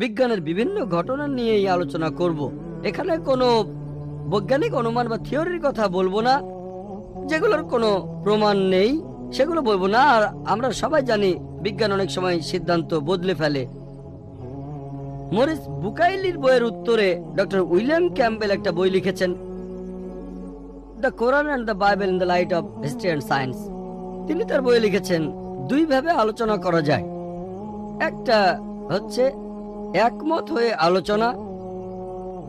বিজ্ঞানের বিভিন্ন ঘটনা নিয়েই আলোচনা করব। এখানে কোনো বৈজ্ঞানিক অনুমান বা থিওরির কথা বলব না। যেগুলোর কোনো প্রমাণ নেই, সেগুলো বলব না। আর আমরা সবাই জানি বিজ্ঞান অনেক সময় সিদ্ধান্ত বদলে ফেলে। মরিস বুকাইলির বইয়ের উত্তরে ডক্টর উইলিয়াম ক্যাম্পবেল একটা বই লিখেছেন, the Quran and the Bible in the light of history and science. তিনি তার বইয়ে লিখেছেন দুইভাবে আলোচনা করা যায়। একটা হচ্ছে একমত হয়ে আলোচনা।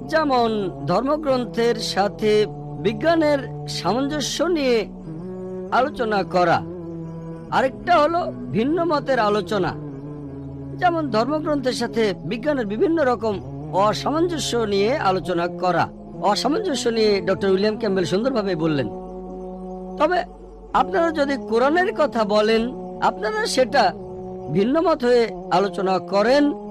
যেমন ধর্মগ্রন্থের সাথে বিজ্ঞানের সামঞ্জস্য নিয়ে আলোচনা করা। আরেকটা হলো ভিন্ন মতের আলোচনা। যেমন ধর্মগ্রন্থের সাথে বিজ্ঞানের বিভিন্ন রকম অসামঞ্জস্য নিয়ে আলোচনা করা। অসামঞ্জস্য নিয়ে ডক্টর উইলিয়াম ক্যাম্বেল সুন্দরভাবে বললেন। তবে আপনারা যদি কোরআনের কথা বলেন, আপনারা সেটা ভিন্ন মত হয়ে আলোচনা করেন।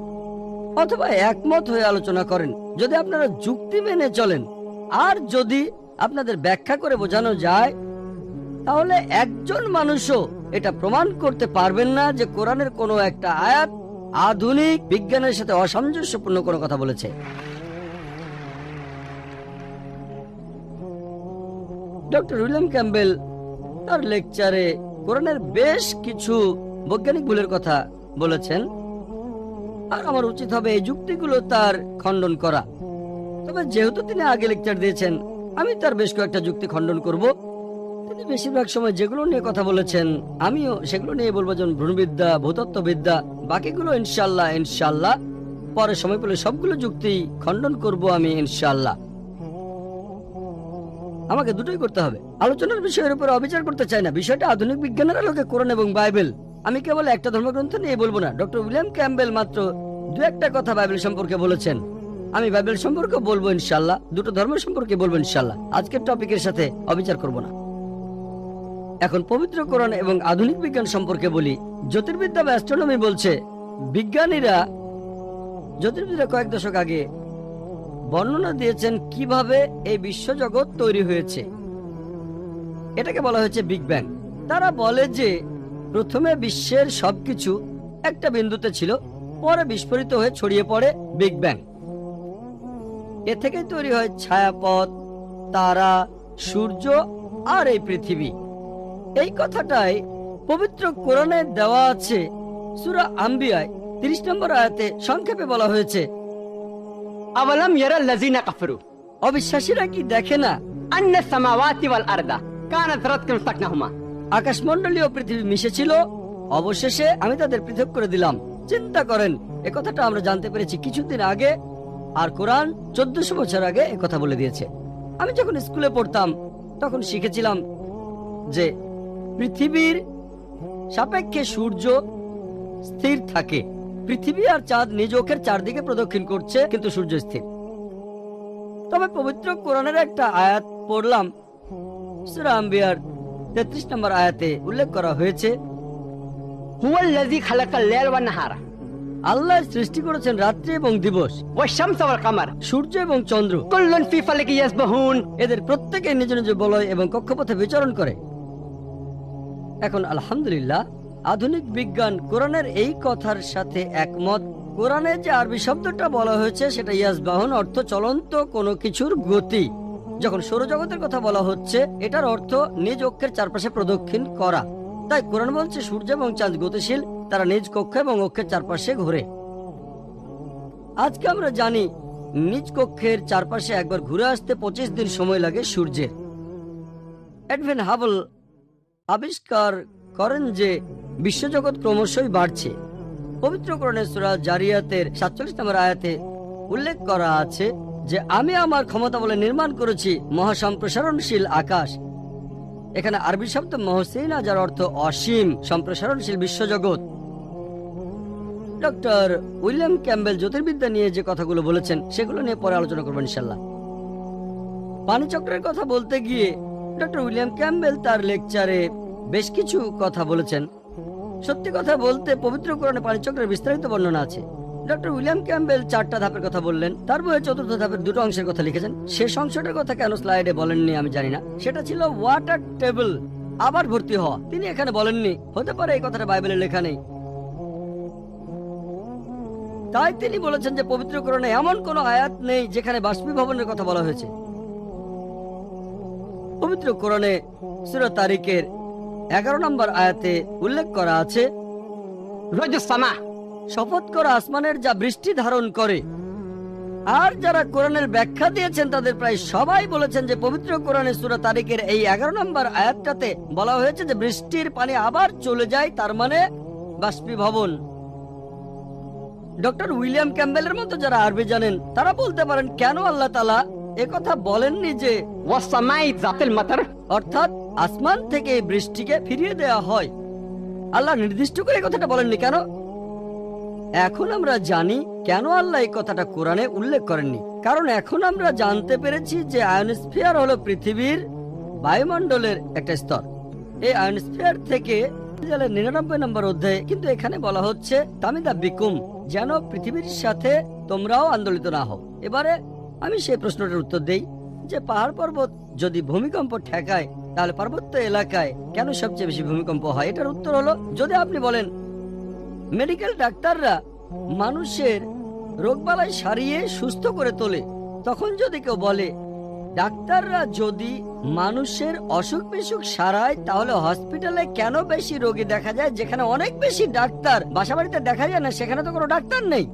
অথবা একমত হয়ে আলোচনা করেন, যদি আপনারা যুক্তি মেনে চলেন। আর যদি আপনাদের ব্যাখ্যা করে বোঝানো যায়, তাহলে একজন মানুষও এটা প্রমাণ করতে পারবেন না যে কোরআনের কোনো একটা আয়াত আধুনিক বিজ্ঞানের সাথে অসামঞ্জস্যপূর্ণ কোনো কথা বলেছে। ডক্টর উইলিয়াম ক্যাম্বেল তার লেকচারে কোরআনের বেশ কিছু বৈজ্ঞানিক ভুলের কথা বলেছেন। আর আমার উচিত হবে এই যুক্তিগুলো তার খণ্ডন করা। তবে যেহেতু তিনি আগে লেকচার দিয়েছেন, আমি তার বেশ কয়েকটা যুক্তি খণ্ডন করব। তিনি বেশিরভাগ সময় যেগুলো নিয়ে কথা বলেছেন, আমিও সেগুলো নিয়ে বলব, যেমন ভ্রূণবিদ্যা, ভূতত্ত্ববিদ্যা, বাকিগুলো ইনশাল্লাহ ইনশাল্লাহ পরে সময় পেলে সবগুলো যুক্তি খণ্ডন করব আমি ইনশাল্লাহ আমাকে দুটোই করতে হবে। আলোচনার বিষয়ের উপর অবিচার করতে চাই না। বিষয়টা আধুনিক বিজ্ঞানের আলোকে কোরআন এবং বাইবেল। আমি কেবল একটা ধর্মগ্রন্থ নিয়ে বলব না। ডক্টর উইলিয়াম ক্যাম্বেল মাত্র দু একটা কথা বাইবেল সম্পর্কে বলেছেন। আমি বাইবেল সম্পর্কে বলব ইনশাল্লাহ দুটো ধর্ম সম্পর্কে বলব ইনশাল্লাহ আজকের টপিকের সাথে অবিচার করব না। এখন পবিত্র কোরআন এবং আধুনিক বিজ্ঞান সম্পর্কে বলি। জ্যোতির্বিদ্যা বা অ্যাস্ট্রোনমি বলছে, বিজ্ঞানীরা জ্যোতির্বিদ্যা কয়েক দশক আগে বর্ণনা দিয়েছেন কীভাবে এই বিশ্বজগৎ তৈরি হয়েছে। এটাকে বলা হয়েছে বিগ ব্যাং। তারা বলে যে প্রথমে বিশ্বের সবকিছু একটা বিন্দুতে ছিল, পরে বিস্ফোরিত হয়ে ছড়িয়ে পড়ে বিগ ব্যাং। এ থেকেই তৈরি হয় ছায়াপথ, তারা, সূর্য আর এই পৃথিবী। এই কথাটাই পবিত্র কোরআনে দেওয়া আছে, সুরা আম্বিয়ায়, তিরিশ নম্বর আয়াতে সংক্ষেপে বলা হয়েছে। আবালাম ইয়ারা লাজিনা কাফরু? অবিশ্বাসীরা কি দেখে না? আন্না সামাওয়াতি ওয়াল আরদা কানাত রাতকুম সাকনাহুমা। আকাশমণ্ডলী ও পৃথিবী মিশেছিল। অবশেষে আমি তাদের পৃথক করে দিলাম। চিন্তা করেন, এ কথাটা আমরা জানতে পেরেছি কিছুদিন আগে, আর কোরআন চোদ্দশো বছর আগে এ কথা বলে দিয়েছে। আমি যখন স্কুলে পড়তাম, তখন শিখেছিলাম যে পৃথিবীর সাপেক্ষে সূর্য স্থির থাকে। পৃথিবী আর চাঁদ নিজ চারদিকে প্রদক্ষিণ করছে, কিন্তু সূর্য স্থির। তবে পবিত্র কোরআনের একটা আয়াত পড়লাম, সূরা আম্বিয়ার তেত্রিশ নম্বর আয়াতে উল্লেখ করা হয়েছে আল্লাহ সৃষ্টি করেছেন রাত্রি এবং দিবস কামার। সূর্য এবং চন্দ্র এদের প্রত্যেকে নিজ নিজ বলয় এবং কক্ষপথে বিচরণ করে। এখন আলহামদুলিল্লাহ, আধুনিক বিজ্ঞান কোরআনের এই কথার সাথে একমত। কোরআনে যে আরবি শব্দটা বলা হয়েছে, সেটা ইয়াসবাহন অর্থ চলন্ত কোনো কিছুর গতি। যখন সৌরজগতের কথা বলা হচ্ছে, এটার অর্থ নিজ অক্ষের চারপাশে প্রদক্ষিণ করা। তাই কোরআন বলছে, সূর্য এবং চাঁদ গতিশীল, তারা নিজ কক্ষ এবং অক্ষের চারপাশে ঘোরে। আজকে আমরা জানি, নিজ কক্ষের চারপাশে একবার ঘুরে আসতে পঁচিশ দিন সময় লাগে সূর্যের। এডভেন হাবল আবিষ্কার করেন যে, বিশ্বজগৎ ক্রমশই বাড়ছে। পবিত্রকরণের সুরা জারিয়াতের সাতচল্লিশ নম্বর আয়াতে উল্লেখ করা আছে যে আমি আমার ক্ষমতা বলে নির্মাণ করেছি মহাসম্প্রসারণশীল আকাশ। এখানে আরবি শব্দ মহসিনা যার অর্থ অসীম, সম্প্রসারণশীল বিশ্বজগৎ। ডক্টর উইলিয়াম ক্যাম্বেল জ্যোতির্বিদ্যা নিয়ে যে কথাগুলো বলেছেন, সেগুলো নিয়ে পরে আলোচনা করবেন ইনশাল্লাহ পানিচক্রের কথা বলতে গিয়ে ডক্টর উইলিয়াম ক্যাম্বেল তার লেকচারে বেশ কিছু কথা বলেছেন। সত্যি কথা বলতে পবিত্র কোরআনে পানিচক্রের বিস্তারিত বর্ণনা আছে। ডক্টর উইলিয়াম ক্যাম্বেল চারটা ধাপের কথা বললেন, তার বইয়ে চতুর্থ ধাপের দুটো অংশের কথা লিখেছেন। শেষ অংশটার কথা কেন স্লাইডে বলেননি আমি জানি না। সেটা ছিল ওয়াটার টেবল, আবার ভর্তি হওয়া। তিনি এখানে বলেননি, হতে পারে এই কথাটা লেখা নেই। তাই তিনি বলেছেন যে পবিত্রকরণে এমন কোন আয়াত নেই যেখানে বাষ্পীভবনের কথা বলা হয়েছে। পবিত্রকরণে সুর তারিখের এগারো নম্বর আয়াতে উল্লেখ করা আছে শপথ করো আসমানের যা বৃষ্টি ধারণ করে। আর যারা কোরআনের ব্যাখ্যা দিয়েছেন তাদের প্রায় সবাই বলেছেন যে পবিত্র কোরআনের সুরা তারিখের এই এগারো নম্বর আয়াতটাতে বলা হয়েছে যে বৃষ্টির পানি আবার চলে যায় তার মানে বাষ্পীভবন। ডক্টর উইলিয়াম ক্যাম্বেলের মতো যারা আরবি জানেন তারা বলতে পারেন কেন আল্লাহ তালা কথা বলেননি যে অর্থাৎ আসমান থেকে বৃষ্টিকে ফিরিয়ে দেয়া হয়। আল্লাহ নির্দিষ্ট করে কথাটা বলেননি কেন? এখন আমরা জানি কেন আল্লাহ এই কথাটা কোরআনে উল্লেখ করেননি। কারণ এখন আমরা জানতে পেরেছি যে আয়নস্ফিয়ার হলো পৃথিবীর বায়ুমণ্ডলের একটা স্তর। এই আয়নস্ফিয়ার থেকে নিরানব্বই নম্বর অধ্যায়ে কিন্তু এখানে বলা হচ্ছে তামিদা বিকুম, যেন পৃথিবীর সাথে তোমরাও আন্দোলিত না হও। এবারে আমি সেই প্রশ্নটার উত্তর দেই, যে পাহাড় পর্বত যদি ভূমিকম্প ঠেকায়, তাহলে পার্বত্য এলাকায় কেন সবচেয়ে বেশি ভূমিকম্প হয়? এটার উত্তর হলো, যদি আপনি বলেন মেডিকেল ডাক্তাররা মানুষের রোগবালাই সারিয়ে সুস্থ করে তোলে। তখন যদি কেউ বলে, ডাক্তাররা যদি মানুষের অসুখ বিসুখ সারায়, তাহলে হসপিটালে কেন বেশি রোগী দেখা যায়? যেখানে অনেক বেশি ডাক্তার বাসাবাড়িতে দেখা যায় না, সেখানে তো কোনো ডাক্তার নেই।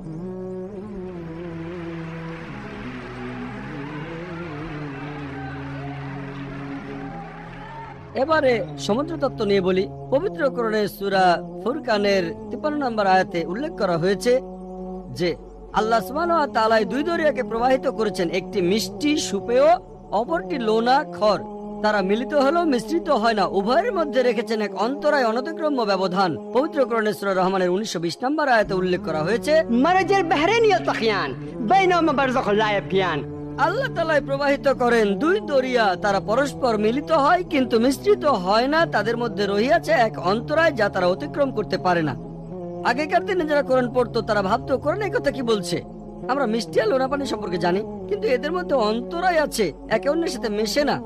এবারে সমুদ্র তত্ত্ব নিয়ে বলি। পবিত্র করণে সুরা ফুরকানের তিপ্পান্ন নম্বর আয়াতে উল্লেখ করা হয়েছে যে, আল্লাহ তালাই দুই দরিয়াকে প্রবাহিত করেছেন। একটি মিষ্টি সুপেয়, অপরটি লোনা খর তারা মিলিত হলেও মিশ্রিত হয় না। উভয়ের মধ্যে রেখেছেন এক অন্তরায় অনতিক্রম্য ব্যবধান। পবিত্র করণেশ্বর রহমানের উনিশশো বিশ নম্বর আয়তে উল্লেখ করা হয়েছে, মারাজের বেহরেনীয় তাকিয়ান বেইনম বারজখ লায়াকিয়ান আল্লাহ তালায় প্রবাহিত করেন দুই দরিয়া। তারা পরস্পর মিলিত হয়, কিন্তু মিশ্রিত হয় না। তাদের মধ্যে রহিয়াছে এক অন্তরায় যা তারা অতিক্রম করতে পারে না। আগেকার দিনে যারা কোরআন পড়তো, তারা ভাবতো, কোরআন এই কথা কি বলছে? আমরা মিষ্টি আর লোনা পানি সম্পর্কে জানি, কিন্তু এদের মধ্যে অন্তরায় আছে, একে অন্যের সাথে মেশে না।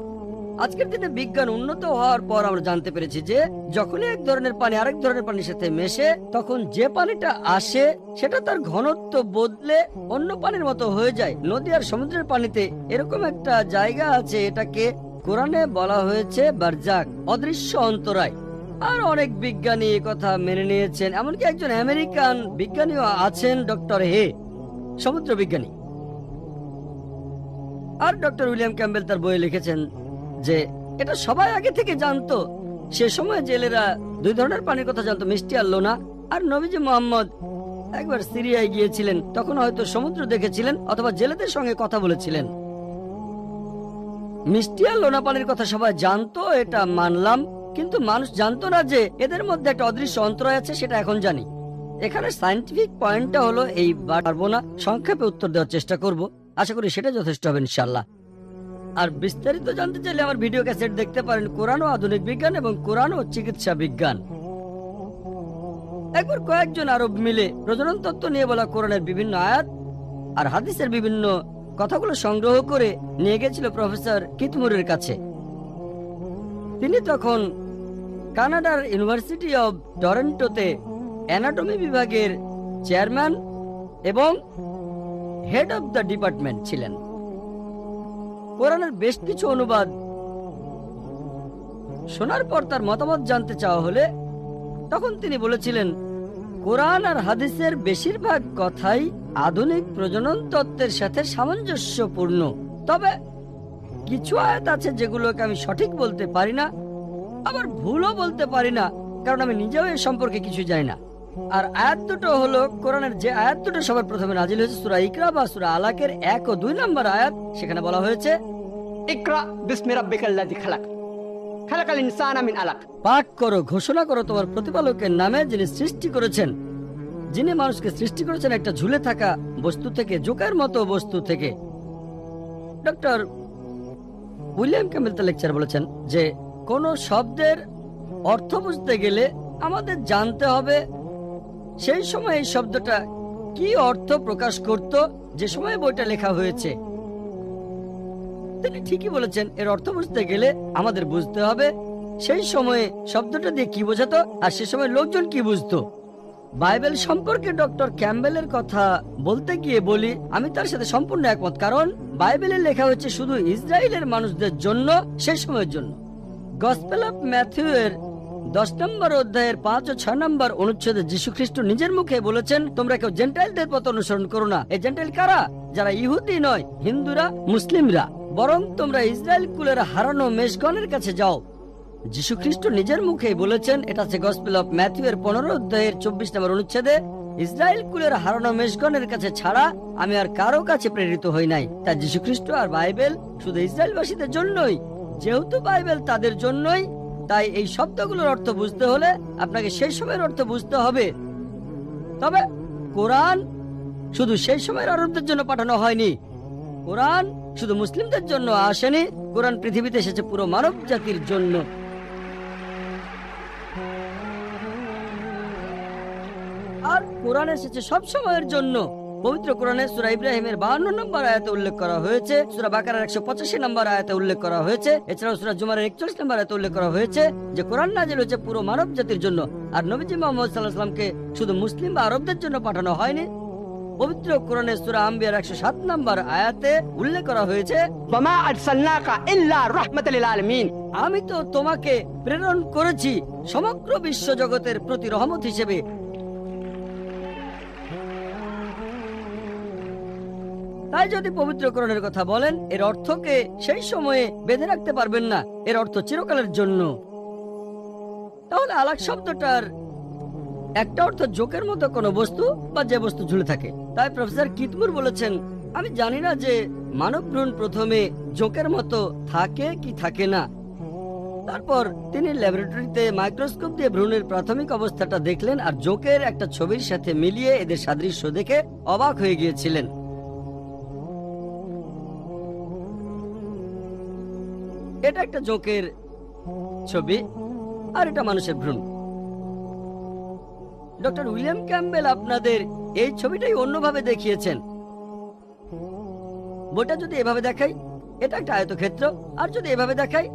আজকের দিনে বিজ্ঞান উন্নত হওয়ার পর আমরা জানতে পেরেছি যে যখনই এক ধরনের পানি আরেক ধরনের পানির সাথে মেশে, তখন যে পানিটা আসে, সেটা তার ঘনত্ব বদলে অন্য পানির মতো হয়ে যায়। নদী আর সমুদ্রের পানিতে এরকম একটা জায়গা আছে, এটাকে কোরআনে বলা হয়েছে বারজাক, অদৃশ্য অন্তরায়। আর অনেক বিজ্ঞানী কথা মেনে নিয়েছেন, এমনকি একজন আমেরিকান বিজ্ঞানীও আছেন, ডক্টর হে, সমুদ্র বিজ্ঞানী। আর ডক্টর উইলিয়াম ক্যাম্বেল তার বইয়ে লিখেছেন যে এটা সবাই আগে থেকে জানতো। সে সময় জেলেরা দুই ধরনের পানির কথা জানতো, মিষ্টি আর লোনা। আর নবীজি মোহাম্মদ একবার সিরিয়ায় গিয়েছিলেন, তখন হয়তো সমুদ্র দেখেছিলেন অথবা জেলেদের সঙ্গে কথা বলেছিলেন। মিষ্টি আর লোনা পানির কথা সবাই জানতো, এটা মানলাম। কিন্তু মানুষ জানতো না যে এদের মধ্যে একটা অদৃশ্য অন্তরায় আছে, সেটা এখন জানি। এখানে সাইন্টিফিক পয়েন্টটা হলো, এই পারব না, সংক্ষেপে উত্তর দেওয়ার চেষ্টা করব। আশা করি সেটা যথেষ্ট হবে ইনশাল্লাহ আর বিস্তারিত জানতে চাইলে আমার ভিডিও ক্যাসেট দেখতে পারেন কোরআন ও আধুনিক বিজ্ঞান এবং কোরআন ও চিকিৎসা বিজ্ঞান। একবার কয়েকজন আরব মিলে প্রজনন তত্ত্ব নিয়ে বলা কোরআনের বিভিন্ন আয়াত আর হাদিসের বিভিন্ন কথাগুলো সংগ্রহ করে নিয়ে গেছিল প্রফেসর কিতমুরের কাছে। তিনি তখন কানাডার ইউনিভার্সিটি অব টরেন্টোতে অ্যানাটমি বিভাগের চেয়ারম্যান এবং হেড অব দ্য ডিপার্টমেন্ট ছিলেন। কোরআনের বেশ কিছু অনুবাদ। শোনার পর তার মতামত জানতে চাওয়া হলে তখন তিনি বলেছিলেন, কোরআন আর হাদিসের বেশিরভাগ কথাই আধুনিক প্রজনন তত্ত্বের সাথে সামঞ্জস্যপূর্ণ। তবে কিছু আয়াত আছে যেগুলোকে আমি সঠিক বলতে পারি না, আবার ভুলও বলতে পারি না, কারণ আমি নিজেও এ সম্পর্কে কিছু জানি না। আর আয়াত দুটো হলো কোরআনের যে আয়াত দুটো সবার প্রথমে নাজিল হয়েছে সুরা ইকরা বা সুরা আলাকের এক ও দুই নম্বর আয়াত। সেখানে বলা হয়েছে ইকরা বিসমি রাব্বিকাল্লাযী খালাক। খালাকাল ইনসানা মিন আলাক। পাক করো ঘোষণা করো তোমার প্রতিপালকের নামে যিনি সৃষ্টি করেছেন। যিনি মানুষকে সৃষ্টি করেছেন একটা ঝুলে থাকা বস্তু থেকে জোকার মতো বস্তু থেকে। ডক্টর উইলিয়াম ক্যামেলতা লেকচার বলেছেন যে কোনো শব্দের অর্থ বুঝতে গেলে আমাদের জানতে হবে সেই সময় এই শব্দটা কি অর্থ প্রকাশ করত? যে সময় বইটা লেখা হয়েছে। তিনি ঠিকই বলেছেন, এর অর্থ বুঝতে গেলে আমাদের বুঝতে হবে সেই সময়ে শব্দটা দিয়ে কি বোঝাতো আর সে সময় লোকজন কি বুঝতো। বাইবেল সম্পর্কে ডক্টর ক্যাম্বেলের কথা বলতে গিয়ে বলি, আমি তার সাথে সম্পূর্ণ একমত, কারণ বাইবেলে লেখা হচ্ছে শুধু ইসরায়েলের মানুষদের জন্য সেই সময়ের জন্য। গসপেল অফ ম্যাথিউ এর দশ নম্বর অধ্যায়ের পাঁচ ও ছয় নম্বর অনুচ্ছেদে যীশু খ্রিস্ট নিজের মুখে বলেছেন, তোমরা কেউ জেন্টাইলদের পথ অনুসরণ করো না। এই জেন্টাইল কারা? যারা ইহুদি নয়, হিন্দুরা, মুসলিমরা। বরং তোমরা ইসরায়েল কুলের হারানো মেষগণের কাছে যাও। যীশু খ্রিস্ট নিজের মুখে বলেছেন, এটা আছে গসপেল অফ ম্যাথিউ এর পনেরো অধ্যায়ের চব্বিশ নম্বর অনুচ্ছেদে, ইসরায়েল কুলের হারানো মেষগণের কাছে ছাড়া আমি আর কারও কাছে প্রেরিত হই নাই। তা যীশু খ্রিস্ট আর বাইবেল শুধু ইসরায়েলবাসীদের জন্যই, যেহেতু বাইবেল তাদের জন্যই তাই এই শব্দগুলোর অর্থ বুঝতে হলে আপনাকে সেই সময়ের অর্থ বুঝতে হবে। তবে কোরআন শুধু সেই সময়ের আরবদের জন্য পাঠানো হয়নি। কোরআন শুধু মুসলিমদের জন্য আসেনি, কোরআন পৃথিবীতে এসেছে পুরো মানব জাতির জন্য। আর কোরআন এসেছে সব সময়ের জন্য। পবিত্র কোরআনে সুরা ইব্রাহিমের বাহান্ন নম্বর আয়াতে উল্লেখ করা হয়েছে সুরা বাকারার একশো পঁচাশি নম্বর আয়াতে উল্লেখ করা হয়েছে এছাড়াও সুরা জুমারের একচল্লিশ নম্বর আয়াতে উল্লেখ করা হয়েছে যে কোরআন নাজিল হয়েছে পুরো মানব জাতির জন্য আর নবীজি মোহাম্মদ সাল্লাহ সাল্লামকে শুধু মুসলিম বা আরবদের জন্য পাঠানো হয়নি। পবিত্র কোরআনে সূরা আম্বিয়ার 107 নম্বর আয়াতে উল্লেখ করা হয়েছে আমি তো তোমাকে প্রেরণ করেছি সমগ্র বিশ্ব জগতের প্রতি রহমত হিসেবে তাই যদি পবিত্র করণের কথা বলেন, এর অর্থকে সেই সময়ে বেঁধে রাখতে পারবেন না। এর অর্থ চিরকালের জন্য। তাহলে আলাক শব্দটার একটা অর্থ জোকের মতো কোনো বস্তু বা যে বস্তু ঝুলে থাকে। তাই প্রফেসর কিতমুর বলেছেন, আমি জানি না যে মানব ভ্রূণ প্রথমে জোকের মতো থাকে কি থাকে না। তারপর তিনি ল্যাবরেটরিতে মাইক্রোস্কোপ দিয়ে ভ্রূণের প্রাথমিক অবস্থাটা দেখলেন আর জোকের একটা ছবির সাথে মিলিয়ে এদের সাদৃশ্য দেখে অবাক হয়ে গিয়েছিলেন। এটা একটা জোকের ছবি, আর এটা মানুষের ভ্রূণ। ডক্টর উইলিয়াম ক্যাম্বেল আপনাদের এই ছবিটাই অন্যভাবে দেখিয়েছেন। বইটা যদি এভাবে দেখাই, এটা একটা আয়তক্ষেত্র, আর যদি এভাবে দেখাই,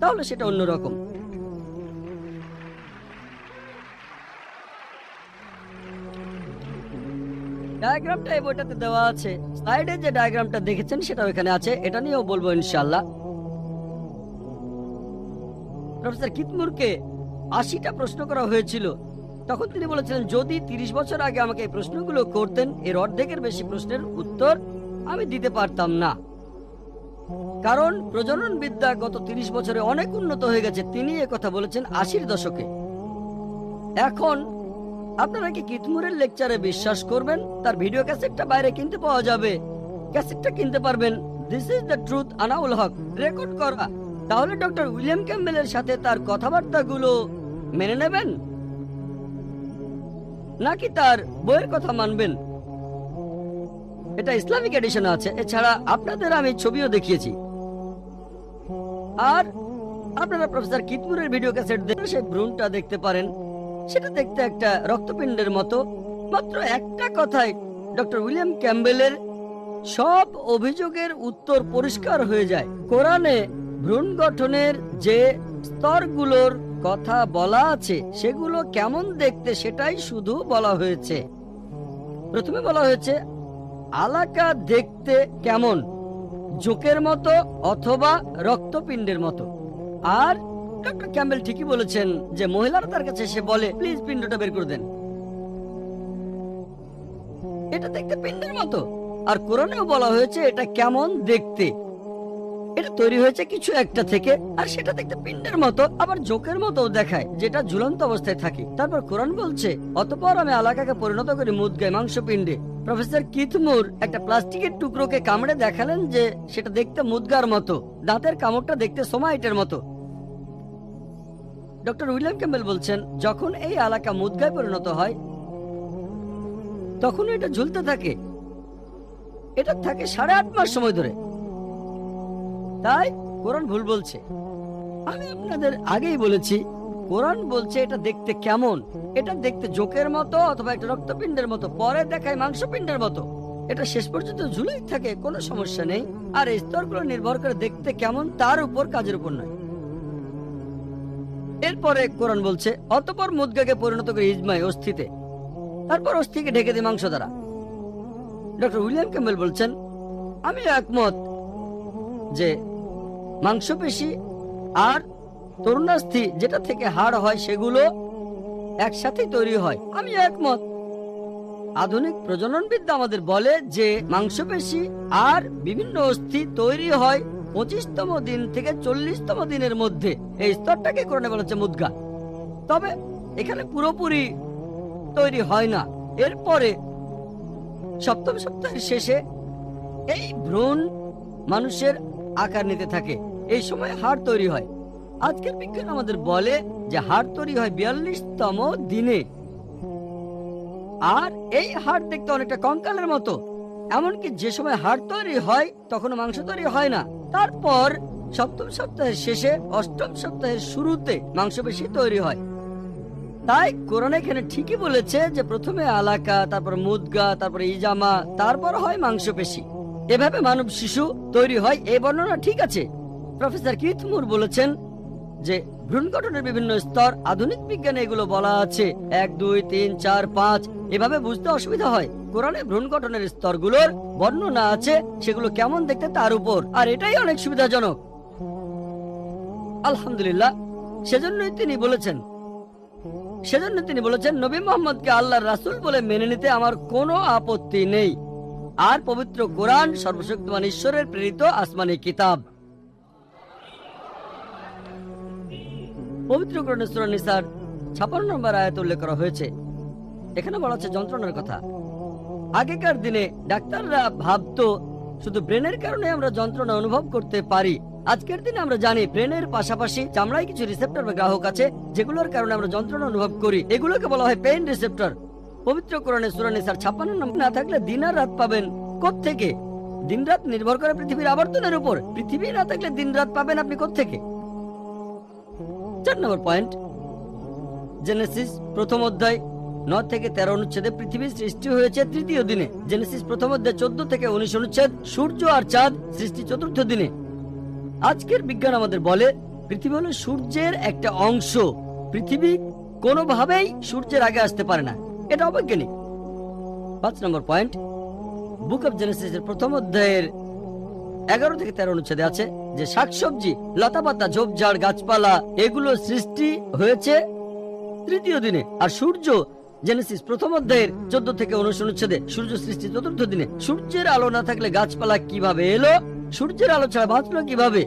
তাহলে সেটা অন্যরকম। ডায়াগ্রামটা এই বইটাতে দেওয়া আছে। স্লাইডে যে ডায়াগ্রামটা দেখেছেন, সেটা ওখানে আছে। এটা নিয়েও বলব ইনশাল্লাহ প্রফেসর কিতমুরকে আশিটা প্রশ্ন করা হয়েছিল। তখন তিনি বলেছিলেন, যদি তিরিশ বছর আগে আমাকে এই প্রশ্নগুলো করতেন, এর অর্ধেকের বেশি প্রশ্নের উত্তর আমি দিতে পারতাম না। কারণ প্রজনন বিদ্যা গত তিরিশ বছরে অনেক উন্নত হয়ে গেছে। তিনি কথা বলেছেন আশির দশকে। এখন আপনারা কি কিতমুরের লেকচারে বিশ্বাস করবেন? তার ভিডিও ক্যাসেটটা বাইরে কিনতে পাওয়া যাবে। ক্যাসেটটা কিনতে পারবেন। This is the truth Anaul Haque. Record করা। তাহলে ডক্টর উইলিয়াম ক্যাম্বেলের সাথে তার কথাবার্তাগুলো মেনে নেবেন? নাকি তার বইয়ের কথা মানবেন? এটা ইসলামিক এডিশন আছে, এছাড়া আপনাদের আমি ছবিও দেখিয়েছি। আর আপনারা প্রফেসর কিতমুরের ভিডিও ক্যাসেট দেখে সেই ভ্রূণটা দেখতে পারেন। সেটা দেখতে একটা রক্তপিণ্ডের মতো। মাত্র একটা কথায় ডক্টর উইলিয়াম ক্যাম্বেলের সব অভিযোগের উত্তর পরিষ্কার হয়ে যায়। কোরআনে ভ্রূণ গঠনের যে স্তরগুলোর কথা বলা আছে, সেগুলো কেমন দেখতে সেটাই শুধু বলা হয়েছে। প্রথমে বলা হয়েছে, আলাকা দেখতে কেমন? জোকের মতো অথবা রক্তপিণ্ডের মতো। আর ডক্টর ক্যাম্বেল ঠিকই বলেছেন যে, মহিলারা তার কাছে এসে বলে, প্লিজ পিণ্ডটা বের করে দেন। এটা দেখতে পিণ্ডের মতো। আর কোরআনেও বলা হয়েছে, এটা কেমন দেখতে? এটা তৈরি হয়েছে কিছু একটা থেকে, আর সেটা দেখতে পিণ্ডের মতো, আবার জোকের মতো দেখায়, যেটা ঝুলন্ত অবস্থায় থাকে। তারপর কোরআন বলছে, অতপর আমি আলাকাকে পরিণত করি মুদগায় মাংস পিণ্ডে প্রফেসর কিথমুর একটা প্লাস্টিকের টুকরোকে কামড়ে দেখালেন যে, সেটা দেখতে মুদগার মতো, দাঁতের কামড়টা দেখতে সোমাইটের মতো। ডক্টর উইলিয়াম ক্যাম্বেল বলছেন, যখন এই এলাকা মুদগায় পরিণত হয় তখন এটা ঝুলতে থাকে। এটা থাকে সাড়ে আট মাস সময় ধরে। তাই কোরআন ভুল বলছে। আমি আপনাদের আগেই বলেছি, কোরআন বলছে এটা দেখতে কেমন? এটা দেখতে জোকের মতো অথবা একটা রক্তপিণ্ডের মতো, পরে দেখায় মাংসপিণ্ডের মতো। এটা শেষ পর্যন্ত ঝুলেই থাকে, কোনো সমস্যা নেই। আর এই স্তরগুলো নির্ভর করে দেখতে কেমন, তার উপর কাজের উপর নয়। এরপরে কোরআন বলছে, অতপর মুদগাকে পরিণত করে ইজমায় অস্থিতে। তারপর অস্থিকে ঢেকে দিয়ে মাংস দ্বারা। ডক্টর উইলিয়াম ক্যাম্বেল বলছেন, আমি একমত যে মাংসপেশি আর তরুণাস্থি, যেটা থেকে হাড় হয়, সেগুলো একসাথে তৈরি হয়। আমি একমত। আধুনিক প্রজননবিদ্যা আমাদের বলে যে, মাংসপেশি আর বিভিন্ন অস্থি তৈরি হয় পঁচিশতম দিন থেকে চল্লিশতম দিনের মধ্যে। এই স্তরটাকে কোরআনে বলা হচ্ছে মুদ্গা। তবে এখানে পুরোপুরি তৈরি হয় না। এরপরে সপ্তম সপ্তাহের শেষে এই ভ্রূণ মানুষের আকার নিতে থাকে। এই সময় হাড় তৈরি হয়। আজকের বিজ্ঞান আমাদের বলে যে হাড় তৈরি হয় বিয়াল্লিশতম দিনে। আর এই হাড় দেখতে অনেকটা কঙ্কালের মতো। এমনকি যে সময় হাড় তৈরি হয় তখন মাংস তৈরি হয় না। তারপর সপ্তম সপ্তাহের শেষে অষ্টম সপ্তাহের শুরুতে মাংসপেশি তৈরি হয়। তাই কোরআন এখানে ঠিকই বলেছে যে প্রথমে আলাকা, তারপর মুদগা, তারপর ইজামা, তারপর হয় মাংসপেশি এভাবে মানব শিশু তৈরি হয়, এই বর্ণনা ঠিক আছে। প্রফেসর কিথমুর বলেছেন যে ভ্রূণ গঠনের বিভিন্ন স্তর আধুনিক বিজ্ঞানে এগুলো বলা আছে। এক, দুই, তিন, চার, পাঁচ। এভাবে বুঝতে অসুবিধা হয়। কোরআনে ভ্রূণ গঠনের স্তরগুলোর বর্ণনা আছে, সেগুলো কেমন দেখতে তার উপর। আর এটাই অনেক সুবিধাজনক। আলহামদুলিল্লাহ, সেজন্যই তিনি বলেছেন সেজন্য তিনি বলেছেন, নবী মোহাম্মদকে আল্লাহর রাসূল বলে মেনে নিতে আমার কোনো আপত্তি নেই। আর পবিত্র কোরআন সর্বশক্তিমান ঈশ্বরের প্রেরিত আসমানি কিতাব। পবিত্র সূরা নিসার 56 নম্বর আয়াত উল্লেখ করা হয়েছে। এখানে বলা হচ্ছে যন্ত্রণার কথা। আগেকার দিনে ডাক্তাররা ভাবতো, শুধু ব্রেনের কারণে আমরা যন্ত্রণা অনুভব করতে পারি। আজকের দিনে আমরা জানি ব্রেনের পাশাপাশি চামড়ায় কিছু রিসেপ্টর বা গ্রাহক আছে, যেগুলোর কারণে আমরা যন্ত্রণা অনুভব করি। এগুলোকে বলা হয় পেইন রিসেপ্টর পবিত্র কোরআনে সূরা নিসার 56 নম্বর না থাকলে দিন আর রাত পাবেন থেকে দিন রাত নির্ভর করে পৃথিবীর আবর্তনের উপর। পৃথিবী না থাকলে দিন রাত পাবেন আপনি থেকে চার নম্বর পয়েন্ট জেনেসিস প্রথম অধ্যায় থেকে তেরো অনুচ্ছেদে পৃথিবীর সৃষ্টি হয়েছে তৃতীয় দিনে। জেনেসিস প্রথম অধ্যায়, চোদ্দ থেকে উনিশ অনুচ্ছেদ, সূর্য আর চাঁদ সৃষ্টি চতুর্থ দিনে। আজকের বিজ্ঞান আমাদের বলে, পৃথিবী হলো সূর্যের একটা অংশ। পৃথিবী কোনোভাবেই সূর্যের আগে আসতে পারে না। এটা অবৈজ্ঞানিক। পাঁচ নম্বর পয়েন্ট বুক অব জেনেসিসের প্রথম অধ্যায়ের এগারো থেকে তেরো অনুচ্ছেদে আছে যে শাকসবজি, লতাপাতা, ঝোপঝাড়, গাছপালা, এগুলো সৃষ্টি হয়েছে তৃতীয় দিনে। আর সূর্য জেনেসিস প্রথম অধ্যায়ের চোদ্দ থেকে উনিশ অনুচ্ছেদে, সূর্য সৃষ্টি চতুর্থ দিনে। সূর্যের আলো না থাকলে গাছপালা কীভাবে এলো? সূর্যের আলো ছাড়া বাঁচলো কীভাবে?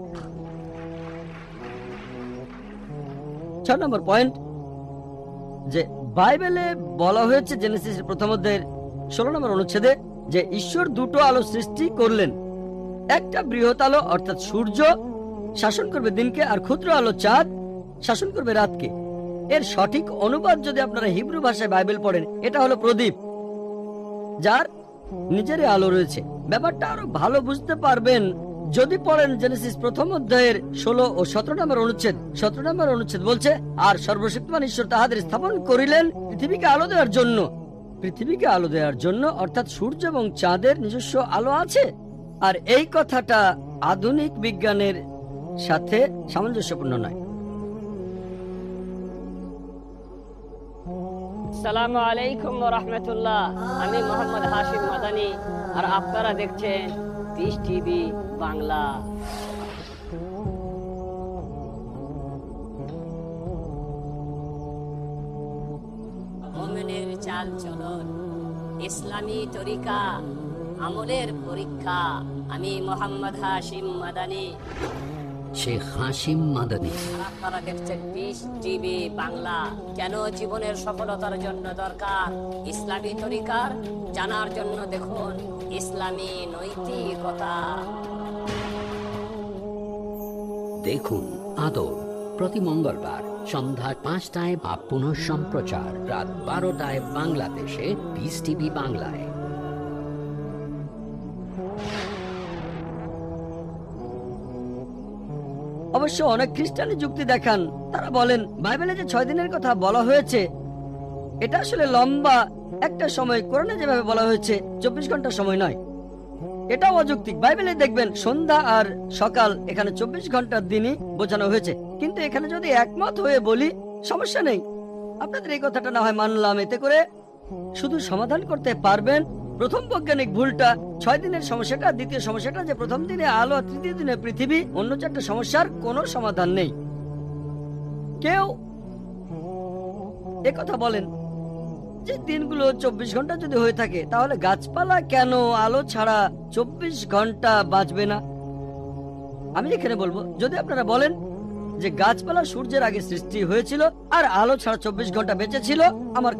ছয় নম্বর পয়েন্ট, যে বাইবেলে বলা হয়েছে জেনেসিসের প্রথম অধ্যায়ের ষোলো নম্বর অনুচ্ছেদে যে ঈশ্বর দুটো আলো সৃষ্টি করলেন। একটা বৃহৎ আলো, অর্থাৎ সূর্য, শাসন করবে দিনকে আর ক্ষুদ্র আলো চাঁদ শাসন করবে রাতকে। এর সঠিক অনুবাদ যদি আপনারা হিব্রু ভাষায় বাইবেল পড়েন, এটা হলো প্রদীপ, যার নিজের আলো রয়েছে। ব্যাপারটা আরও ভালো বুঝতে পারবেন যদি পড়েন জেনেসিস প্রথম অধ্যায়ের ষোলো ও সতেরো নম্বর অনুচ্ছেদ। সতেরো নম্বর অনুচ্ছেদ বলছে, আর সর্বশক্তিমান ঈশ্বর তাহাদের স্থাপন করিলেন পৃথিবীকে আলো দেওয়ার জন্য। পৃথিবীকে আলো দেওয়ার জন্য, অর্থাৎ সূর্য এবং চাঁদের নিজস্ব আলো আছে? আর এই কথাটা আধুনিক বিজ্ঞানের সাথে সামঞ্জস্যপূর্ণ নয়। সালামু আলাইকুম রহমতুল্লাহ। আমি মোহাম্মদ হাশিম মাদানি আর আপনারা দেখছেন পিস টিভি বাংলা। মোমেনের চাল চলন ইসলামী তরিকা আমলের পরীক্ষা। আমি মোহাম্মদ হাশিম মাদানি। শেখ হাসিম মাদানী। আপনারা দেখছেন পিস টিভি বাংলা। কেন জীবনের সফলতার জন্য দরকার? ইসলামী তরিকার জানার জন্য দেখুন ইসলামী নৈতিকতা। দেখুন আদর প্রতি মঙ্গলবার সন্ধ্যা পাঁচটায় বা পুনঃ সম্প্রচার রাত বারোটায় বাংলাদেশে পিস টিভি বাংলায়। অবশ্য অনেক খ্রিস্টানি যুক্তি দেখান। তারা বলেন, বাইবেলে যে ছয় দিনের কথা বলা হয়েছে, এটা আসলে লম্বা একটা সময়, কোরআনে যেভাবে বলা হয়েছে, চব্বিশ ঘণ্টা সময় নয়। এটাও অযৌক্তিক। বাইবেলে দেখবেন, সন্ধ্যা আর সকাল এখানে চব্বিশ ঘণ্টার দিনই বোঝানো হয়েছে। কিন্তু এখানে যদি একমত হয়ে বলি, সমস্যা নেই। আপনাদের এই কথাটা না হয় মানলাম। এতে করে শুধু সমাধান করতে পারবেন প্রথম বৈজ্ঞানিক ভুলটা ছয় দিনের সমস্যাটা, দ্বিতীয় সমস্যাটা যে প্রথম দিনে আলো আর তৃতীয় দিনে পৃথিবী, অন্য চারটা সমস্যার কোনো সমাধান নেই। কেউ কথা বলেন যে দিনগুলো চব্বিশ ঘণ্টা যদি হয়ে থাকে, তাহলে গাছপালা কেন আলো ছাড়া চব্বিশ ঘণ্টা বাঁচবে না? আমি এখানে বলব, যদি আপনারা বলেন যে গাছপালা সূর্যের আগে সৃষ্টি হয়েছিল আর আলো ছাড়া চব্বিশ ঘণ্টা বেঁচে ছিল, আমার